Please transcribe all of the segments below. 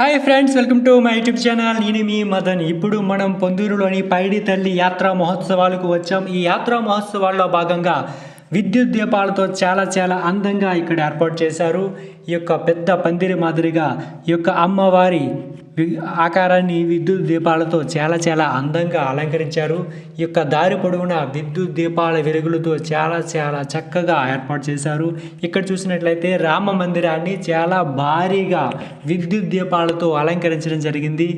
Hi friends welcome to my YouTube channel నేను మీ మదన్. ఇప్పుడు మనం పొందూరులోని పైడి తల్లి యాత్రా మహోత్సవాలకు వచ్చాం. ఈ యాత్రా మహోత్సవాల్లో భాగంగా విద్యుత్ దీపాలతో చాలా చాలా అందంగా ఇక్కడ ఏర్పాటు చేశారు. ఈ యొక్క పెద్ద పందిరి మాదిరిగా ఈ యొక్క అమ్మవారి ఆకారాన్ని విద్యుత్ దీపాలతో చాలా చాలా అందంగా అలంకరించారు. ఈ యొక్క దారి పొడవునా విద్యుత్ దీపాల వెలుగులతో చాలా చాలా చక్కగా ఏర్పాటు చేశారు. ఇక్కడ చూసినట్లయితే రామ మందిరాన్ని చాలా భారీగా విద్యుత్ దీపాలతో అలంకరించడం జరిగింది.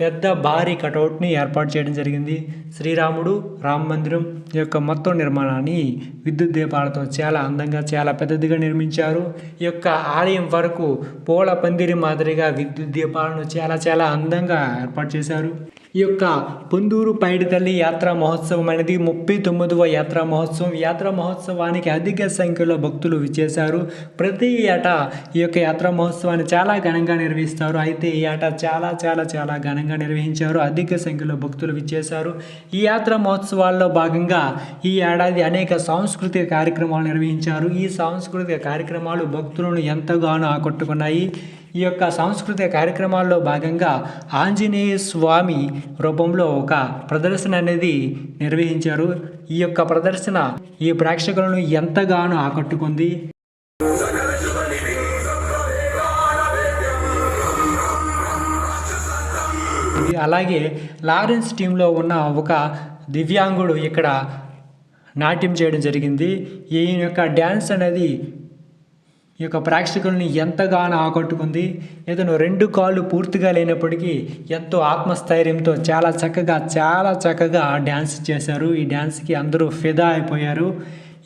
పెద్ద భారీ కటౌట్ని ఏర్పాటు చేయడం జరిగింది. శ్రీరాముడు రామ మందిరం యొక్క మొత్తం నిర్మాణాన్ని విద్యుత్ దీపాలతో చాలా అందంగా చాలా పెద్దదిగా నిర్మించారు. ఈ యొక్క ఆలయం వరకు పూల పందిరి మాదిరిగా విద్యుత్ దీపాలను చాలా చాలా అందంగా ఏర్పాటు చేశారు. ఈ యొక్క పొందూరు పైడితల్లి యాత్రా మహోత్సవం అనేది ముప్పై తొమ్మిదవ యాత్రా మహోత్సవం. యాత్రా మహోత్సవానికి అధిక సంఖ్యలో భక్తులు విచ్చేశారు. ప్రతి ఏటా ఈ యొక్క యాత్రా మహోత్సవాన్ని చాలా ఘనంగా నిర్వహిస్తారు. అయితే ఈ ఏటా చాలా చాలా చాలా ఘనంగా నిర్వహించారు. అధిక సంఖ్యలో భక్తులు విచ్చేశారు. ఈ యాత్రా మహోత్సవాల్లో భాగంగా ఈ ఏడాది అనేక సాంస్కృతిక కార్యక్రమాలు నిర్వహించారు. ఈ సాంస్కృతిక కార్యక్రమాలు భక్తులను ఎంతగానో ఆకట్టుకున్నాయి. ఈ యొక్క సాంస్కృతిక కార్యక్రమాల్లో భాగంగా ఆంజనేయ స్వామి రూపంలో ఒక ప్రదర్శన అనేది నిర్వహించారు. ఈ యొక్క ప్రదర్శన ఈ ప్రేక్షకులను ఎంతగానో ఆకట్టుకుంది. అలాగే లారెన్స్ టీంలో ఉన్న ఒక దివ్యాంగుడు ఇక్కడ నాట్యం చేయడం జరిగింది. ఈయన యొక్క డ్యాన్స్ అనేది ఈ యొక్క ప్రేక్షకుల్ని ఎంతగానో ఆకట్టుకుంది. ఇతను రెండు కాళ్ళు పూర్తిగా లేనప్పటికీ ఎంతో ఆత్మస్థైర్యంతో చాలా చక్కగా చాలా చక్కగా డ్యాన్స్ చేశారు. ఈ డ్యాన్స్కి అందరూ ఫిదా అయిపోయారు.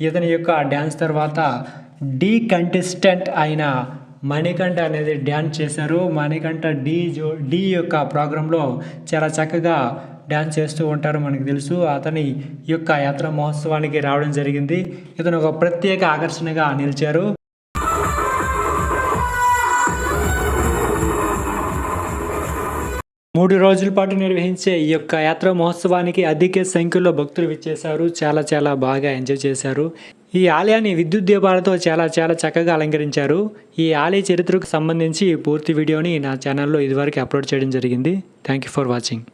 ఇతని యొక్క డ్యాన్స్ తర్వాత డీ కంటెస్టెంట్ అయిన మణికంఠ అనేది డ్యాన్స్ చేశారు. మణికంఠ డీ జో డి యొక్క ప్రోగ్రాంలో చాలా చక్కగా డ్యాన్స్ చేస్తూ ఉంటారు మనకు తెలుసు. అతని యొక్క యాత్ర మహోత్సవానికి రావడం జరిగింది. ఇతను ఒక ప్రత్యేక ఆకర్షణగా నిలిచారు. మూడు రోజుల పాటు నిర్వహించే ఈ యొక్క యాత్ర మహోత్సవానికి అధిక సంఖ్యలో భక్తులు విచ్చేశారు. చాలా చాలా బాగా ఎంజాయ్ చేశారు. ఈ ఆలయాన్ని విద్యుత్ దీపాలతో చాలా చాలా చక్కగా అలంకరించారు. ఈ ఆలయ చరిత్రకు సంబంధించి పూర్తి వీడియోని నా ఛానల్లో ఇదివరకు అప్లోడ్ చేయడం జరిగింది. Thank you for watching